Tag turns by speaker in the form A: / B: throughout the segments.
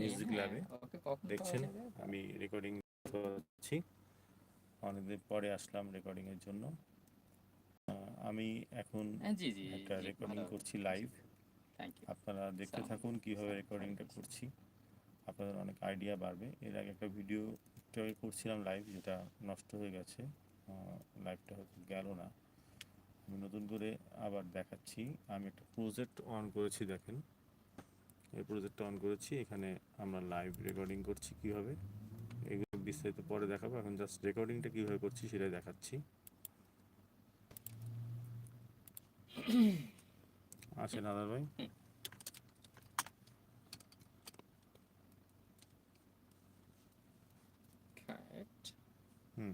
A: Music ল্যাবে দেখছেন? আমি রেকর্ডিং করছি। অনেকদিন পরে আসলাম রেকর্ডিং এর জন্য। আমি এখন
B: হ্যাঁ,
A: একটা রেকর্ডিং করছি লাইভ আপনারা দেখতে থাকুন কীভাবে রেকর্ডিংটা করছি। আপনাদের অনেক আইডিয়া বাড়বে। এর আগে একটা ভিডিও করছিলাম লাইভ যেটা নষ্ট হয়ে গেছে। লাইভটা হয়তো গেল না। আমি নতুন করে আবার দেখাচ্ছি। আমি একটা প্রজেক্ট অন করেছি দেখেন। এই প্রজেক্টটা অন করেছি, এখানে আমরা লাইভ রেকর্ডিং করছি কীভাবে, এগুলো বিস্তারিত পরে দেখাবো, এখন জাস্ট রেকর্ডিংটা কীভাবে করছি সেটাই দেখাচ্ছি আসেন আদার ভাই
B: Correct.
A: হুম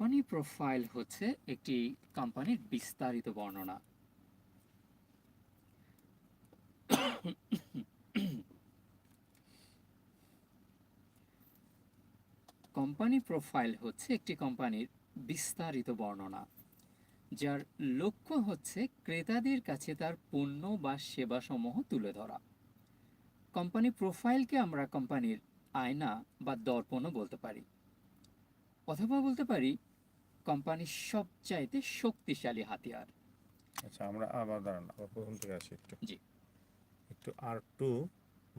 B: কোম্পানি প্রোফাইল হচ্ছে একটি কোম্পানির বিস্তারিত বর্ণনা। কোম্পানি প্রোফাইল হচ্ছে একটি কোম্পানির বিস্তারিত বর্ণনা, যার লক্ষ্য হচ্ছে ক্রেতাদের কাছে তার পণ্য বা সেবাসমূহ তুলে ধরা। কোম্পানি প্রোফাইলকে আমরা কোম্পানির আয়না বা দর্পণও বলতে পারি, অথবা বলতে পারি কোম্পানির সবচাইতে শক্তিশালী হাতিয়ার।
A: আচ্ছা আমরা আবার দাঁড়ান আবার প্রথম থেকে আসি একটু।
B: জি।
A: একটু আর টু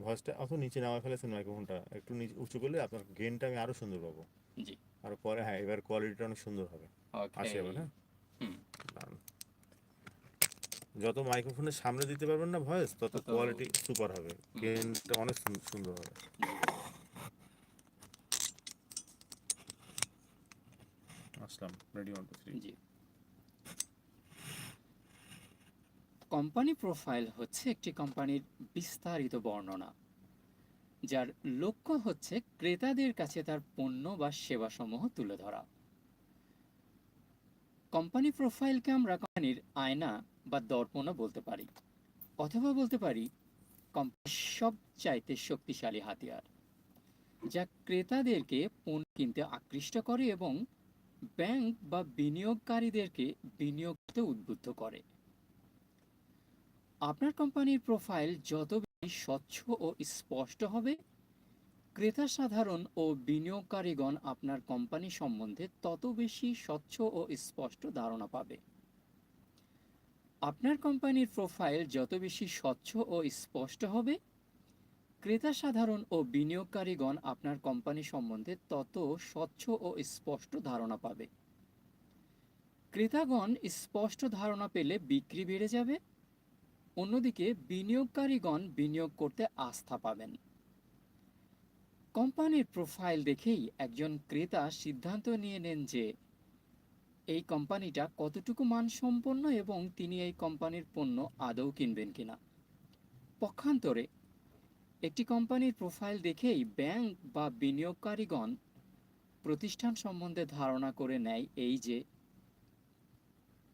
A: ভয়েসটা অত নিচে নামা ফেলেছেন মাইক্রোফোনটা একটু নিচে উঁচু করলে আপনার গেনটা আমি আরও সুন্দর পাবো।
B: জি।
A: আর পরে হ্যাঁ এবার কোয়ালিটিটা অনেক সুন্দর হবে। আসি এবার হ্যাঁ। যত মাইক্রোফোনের সামনে দিতে পারবেন না ভয়েস তত কোয়ালিটি সুপার হবে। গেনটা অনেক সুন- সুন্দর হবে। আসলাম রেডি ওয়ান টু
B: জি। কোম্পানি প্রোফাইল হচ্ছে একটি কোম্পানির বিস্তারিত বর্ণনা, যার লক্ষ্য হচ্ছে ক্রেতাদের কাছে তার পণ্য বা সেবাসমূহ তুলে ধরা। কোম্পানি প্রোফাইলকে আমরা কোম্পানির আয়না বা দর্পণও বলতে পারি, অথবা বলতে পারি কোম্পানির সবচাইতে শক্তিশালী হাতিয়ার, যা ক্রেতাদেরকে পণ্য কিনতে আকৃষ্ট করে এবং ব্যাংক বা বিনিয়োগকারীদেরকে বিনিয়োগ করতে উদ্বুদ্ধ করে। আপনার কোম্পানির প্রোফাইল যত বেশি স্বচ্ছ ও স্পষ্ট হবে ক্রেতা সাধারণ ও বিনিয়োগকারীগণ আপনার কোম্পানি সম্বন্ধে তত বেশি স্বচ্ছ ও স্পষ্ট ধারণা পাবে। আপনার কোম্পানির প্রোফাইল যত বেশি স্বচ্ছ ও স্পষ্ট হবে ক্রেতা সাধারণ ও বিনিয়োগকারীগণ আপনার কোম্পানি সম্বন্ধে তত স্বচ্ছ ও স্পষ্ট ধারণা পাবে। ক্রেতাগণ স্পষ্ট ধারণা পেলে বিক্রি বেড়ে যাবে। অন্যদিকে বিনিয়োগকারীগণ বিনিয়োগ করতে আস্থা পাবেন। কোম্পানির প্রোফাইল দেখেই একজন ক্রেতা সিদ্ধান্ত নিয়ে নেন যে, এই কোম্পানিটা কতটুকু মানসম্পন্ন এবং তিনি এই কোম্পানির পণ্য আদৌ কিনবেন কিনা? পক্ষান্তরে একটি কোম্পানির প্রোফাইল দেখেই ব্যাংক বা বিনিয়োগকারীগণ প্রতিষ্ঠান সম্বন্ধে ধারণা করে নেয় এই যে,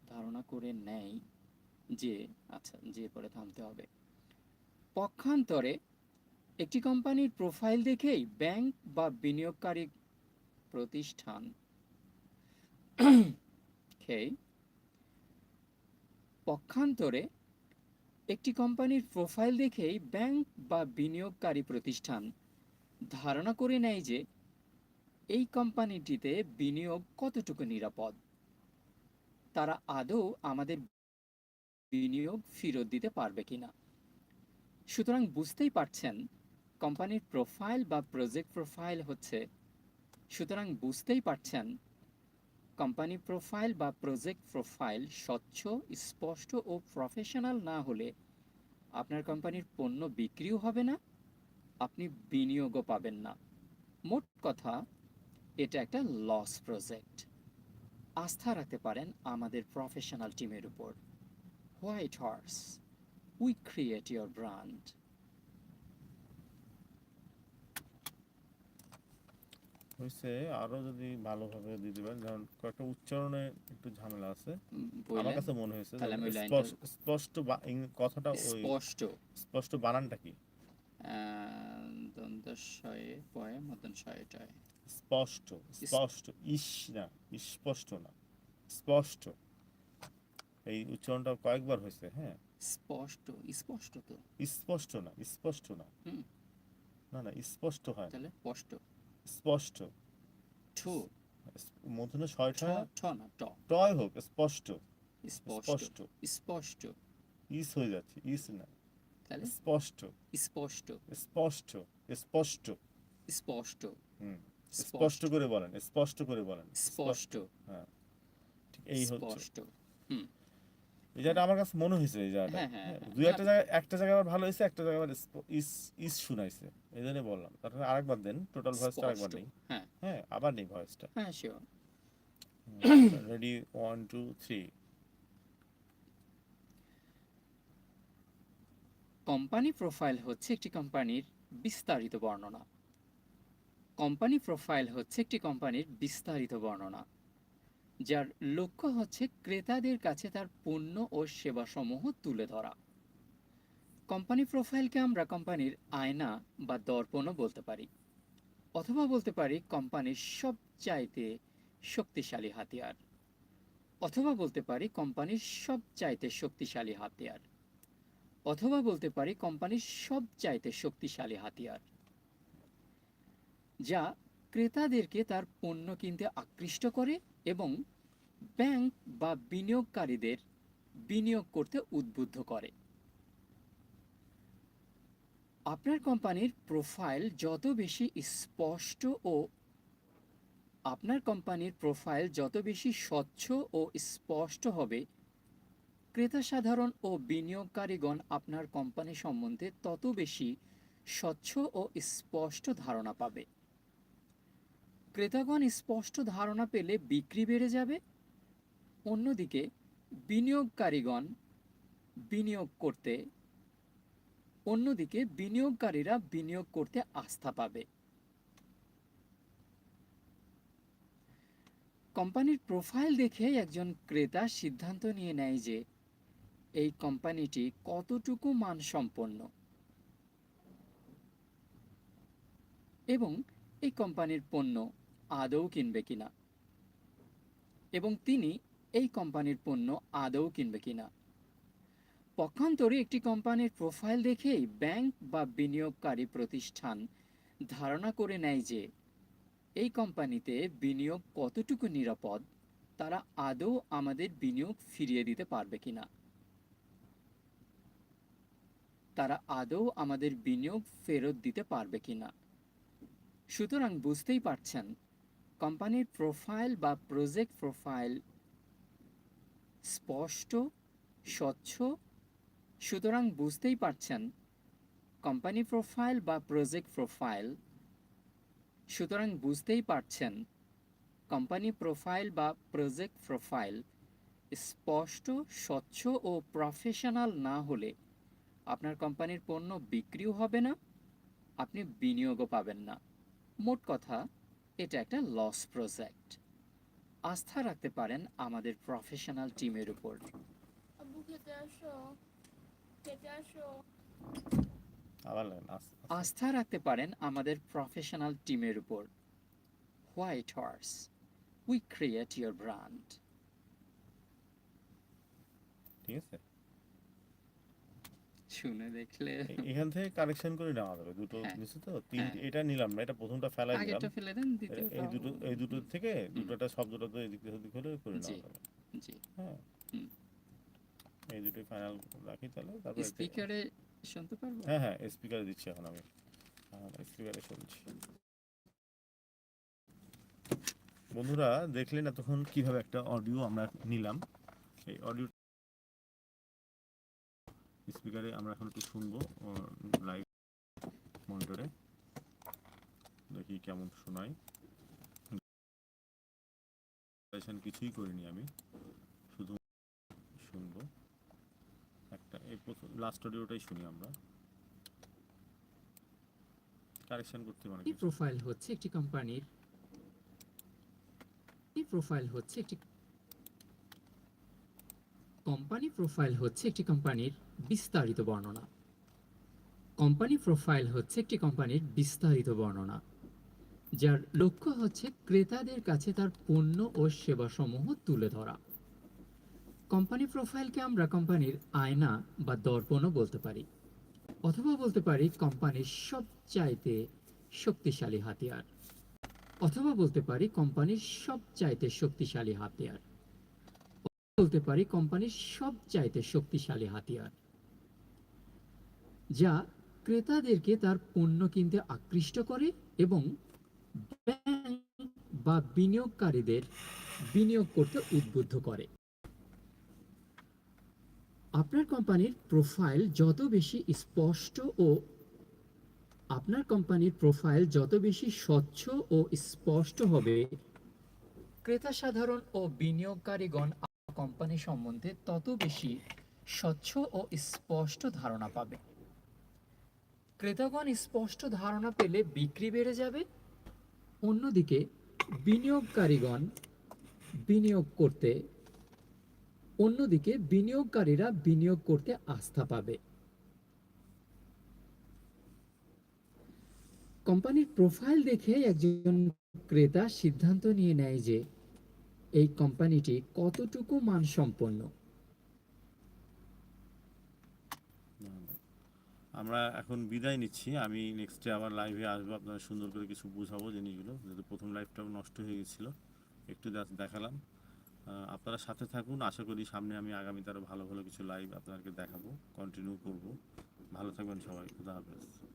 B: ধারণা করে নেয় যে আচ্ছা যে পরে থামতে হবে পক্ষান্তরে একটি কোম্পানির প্রোফাইল দেখেই ব্যাংক বা বিনিয়োগকারী প্রতিষ্ঠান. পক্ষান্তরে একটি কোম্পানির প্রোফাইল দেখেই ব্যাংক বা বিনিয়োগকারী প্রতিষ্ঠান ধারণা করে নেয় যে এই কোম্পানিটিতে বিনিয়োগ কতটুকু নিরাপদ। তারা আদৌ আমাদের বিনিয়োগ ফেরত দিতে পারবে কিনা। সুতরাং বুঝতেই পারছেন, কোম্পানির প্রোফাইল বা প্রজেক্ট প্রোফাইল হচ্ছে। সুতরাং বুঝতেই পারছেন, কোম্পানি প্রোফাইল বা প্রজেক্ট প্রোফাইল স্বচ্ছ, স্পষ্ট ও প্রফেশনাল না হলে আপনার কোম্পানির পণ্য বিক্রিও হবে না, আপনি বিনিয়োগও পাবেন না। মোট কথা, এটা একটা লস প্রজেক্ট আস্থা রাখতে পারেন আমাদের প্রফেশনাল টিমের উপর। White horse we create your brand
A: হয়েছে আরও যদি ভালোভাবে দিতে পারেন যেমন কয়েকটা উচ্চারণে একটু ঝামেলা আছে। আমার কাছে মনে হয়েছে স্পষ্ট- কথাটা ওই
B: স্পষ্ট।
A: স্পষ্ট বানানটা কি?
B: দন্তস্বয়ে পয়ে মদনশয়ে টয়ে
A: স্পষ্ট স্পষ্ট ইস না স্পষ্ট না স্পষ্ট। এই উচ্চারণটা কয়েকবার হয়েছে হ্যাঁ।
B: স্পষ্ট স্পষ্ট তো।
A: স্পষ্ট না স্পষ্ট না। না না স্পষ্ট হয়
B: তাহলে স্পষ্ট।
A: স্পষ্ট।
B: ঠো।
A: মধ্যে
B: ঠ? ঠ না ট।
A: টয় হোক স্পষ্ট।
B: স্পষ্ট।
A: স্পষ্ট। ইস হয়ে যাচ্ছে ইস না।
B: তাহলে?
A: স্পষ্ট।
B: স্পষ্ট।
A: স্পষ্ট। স্পষ্ট।
B: স্পষ্ট।
A: হুম। স্পষ্ট। করে বলেন স্পষ্ট করে বলেন।
B: স্পষ্ট।
A: ঠিক এই হচ্ছে।
B: স্পষ্ট।
A: এই জায়গাটা আমার কাছে মনে হয়েছে এই জায়গাটা।
B: হ্যাঁ, হ্যাঁ,
A: হ্যাঁ। দুই একটা জায়গায় একটা জায়গায় আবার ভালো হয়েছে একটা জায়গায় আবার ইস ইস শুনাইছে। এই জন্য বললাম। তারপরে আরেকবার দেন টোটাল ভয়েসটা আরেকবার নেই।
B: হ্যাঁ।
A: আবার নেই ভয়েসটা
B: হ্যাঁ sure
A: ready one two three
B: company profile হচ্ছে একটি কোম্পানির বিস্তারিত বর্ণনা। কোম্পানি প্রোফাইল হচ্ছে একটি কোম্পানির বিস্তারিত বর্ণনা। যার লক্ষ্য হচ্ছে ক্রেতাদের কাছে তার পণ্য ও সেবাসমূহ তুলে ধরা। কোম্পানি প্রোফাইলকে আমরা কোম্পানির আয়না বা দর্পণও বলতে পারি, অথবা বলতে পারি কোম্পানির সবচাইতে শক্তিশালী হাতিয়ার, অথবা বলতে পারি কোম্পানির সবচাইতে শক্তিশালী হাতিয়ার, অথবা বলতে পারি কোম্পানির সবচাইতে শক্তিশালী হাতিয়ার, যা ক্রেতাদেরকে তার পণ্য কিনতে আকৃষ্ট করে এবং ব্যাংক বা বিনিয়োগকারীদের বিনিয়োগ করতে উদ্বুদ্ধ করে। আপনার কোম্পানির প্রোফাইল যত বেশি স্পষ্ট ও আপনার কোম্পানির প্রোফাইল যত বেশি স্বচ্ছ ও স্পষ্ট হবে ক্রেতা সাধারণ ও বিনিয়োগকারীগণ আপনার কোম্পানি সম্বন্ধে তত বেশি স্বচ্ছ ও স্পষ্ট ধারণা পাবে। ক্রেতাগণ স্পষ্ট ধারণা পেলে বিক্রি বেড়ে যাবে। অন্যদিকে, বিনিয়োগকারীগণ বিনিয়োগ করতে, অন্যদিকে বিনিয়োগকারীরা বিনিয়োগ করতে আস্থা পাবে। কোম্পানির প্রোফাইল দেখে একজন ক্রেতা সিদ্ধান্ত নিয়ে নেয় যে, এই কোম্পানিটি কতটুকু মানসম্পন্ন। এবং এই কোম্পানির পণ্য আদৌ কিনবে কিনা। এবং তিনি এই কোম্পানির পণ্য আদৌ কিনবে কিনা। পক্ষান্তরে একটি কোম্পানির প্রোফাইল দেখেই ব্যাংক বা বিনিয়োগকারী প্রতিষ্ঠান ধারণা করে নেয় যে, এই কোম্পানিতে বিনিয়োগ কতটুকু নিরাপদ, তারা আদৌ আমাদের বিনিয়োগ ফিরিয়ে দিতে পারবে কিনা। তারা আদৌ আমাদের বিনিয়োগ ফেরত দিতে পারবে কিনা। সুতরাং বুঝতেই পারছেন কোম্পানির প্রোফাইল বা প্রজেক্ট প্রোফাইল স্পষ্ট, স্বচ্ছ, সুতরাং বুঝতেই পারছেন কোম্পানি প্রোফাইল বা প্রজেক্ট প্রোফাইল। সুতরাং বুঝতেই পারছেন কোম্পানি প্রোফাইল বা প্রজেক্ট প্রোফাইল স্পষ্ট, স্বচ্ছ ও প্রফেশনাল না হলে আপনার কোম্পানির পণ্য বিক্রিও হবে না, আপনি বিনিয়োগও পাবেন না। মোট কথা এটা একটা লস প্রজেক্ট আস্থা রাখতে পারেন আমাদের প্রফেশনাল টিমের উপর। আস্থা রাখতে পারেন আমাদের প্রফেশনাল টিমের উপর। White horse we create your brand
A: ঠিক আছে।
B: শুনে দেখলে।
A: এখান থেকে কালেকশন করে নেওয়া যাবে। দুটো
B: হ্যাঁ।
A: নিচে তো তিন
B: হ্যাঁ।
A: এটা নিলাম না এটা প্রথমটা ফেলাই দিলাম।
B: আগেরটা ফেলে দেন দ্বিতীয়টা
A: এই দুটো এই দুটো থেকে দুটোটা শব্দটা তো এদিক থেকে করে নেওয়া যাবে।
B: জি।
A: হ্যাঁ। এই দুটোই ফাইনাল রাখি তাহলে তারপর
B: স্পিকারে শুনতে পারব?
A: হ্যাঁ হ্যাঁ স্পিকারে দিচ্ছি এখন আমি। স্পিকারে শুনছি। বন্ধুরা দেখলেন এতক্ষণ কীভাবে একটা অডিও আমরা নিলাম। এই অডিও স্পিকারে আমরা এখন একটু শুনব লাইভ মনিটরে দেখি কেমন শোনায়। কিছুই করিনি আমি শুধু শুনব। একটা এই প্রথম লাস্ট অডিওটাই শুনি আমরা। কারেকশন করতে মানে
B: এই প্রোফাইল হচ্ছে একটি কোম্পানির এই প্রোফাইল হচ্ছে একটি কোম্পানি প্রোফাইল হচ্ছে একটি কোম্পানির বিস্তারিত বর্ণনা। কোম্পানি প্রোফাইল হচ্ছে একটি কোম্পানির বিস্তারিত বর্ণনা, যার লক্ষ্য হচ্ছে ক্রেতাদের কাছে তার পণ্য ও সেবাসমূহ তুলে ধরা। কোম্পানি প্রোফাইলকে আমরা কোম্পানির আয়না বা দর্পণও বলতে পারি, অথবা বলতে পারি কোম্পানির সবচাইতে শক্তিশালী হাতিয়ার, অথবা বলতে পারি কোম্পানির সবচাইতে শক্তিশালী হাতিয়ার। বলতে পারি, কোম্পানির সবচাইতে শক্তিশালী হাতিয়ার, যা ক্রেতাদেরকে তার পণ্য কিনতে আকৃষ্ট করে এবং বা বিনিয়োগকারীদের বিনিয়োগ করতে উদ্বুদ্ধ করে। আপনার কোম্পানির প্রোফাইল যত বেশি স্পষ্ট ও আপনার কোম্পানির প্রোফাইল যত বেশি স্বচ্ছ ও স্পষ্ট হবে ক্রেতা সাধারণ ও বিনিয়োগকারীগণ কোম্পানি সম্বন্ধে তত বেশি স্বচ্ছ ও স্পষ্ট ধারণা পাবে। ক্রেতাগণ স্পষ্ট ধারণা পেলে বিক্রি বেড়ে যাবে। অন্যদিকে বিনিয়োগকারীগণ বিনিয়োগ করতে, অন্যদিকে বিনিয়োগকারীরা বিনিয়োগ করতে আস্থা পাবে। কোম্পানির প্রোফাইল দেখে একজন ক্রেতা সিদ্ধান্ত নিয়ে নেয় যে এই কোম্পানিটি কতটুকু মানসম্পন্ন?
A: আমরা এখন বিদায় নিচ্ছি। আমি নেক্সটে আবার লাইভে আসব আপনারা সুন্দর করে কিছু বুঝাবো জিনিসগুলো, যেহেতু প্রথম লাইভটাও নষ্ট হয়ে গেছিল। একটু দেখালাম। আপনারা সাথে থাকুন, আশা করি সামনে আমি আগামীতে আরও ভালো ভালো কিছু লাইভ আপনাদেরকে দেখাবো কন্টিনিউ করব। ভালো থাকবেন সবাই, খুদা হাফেজ।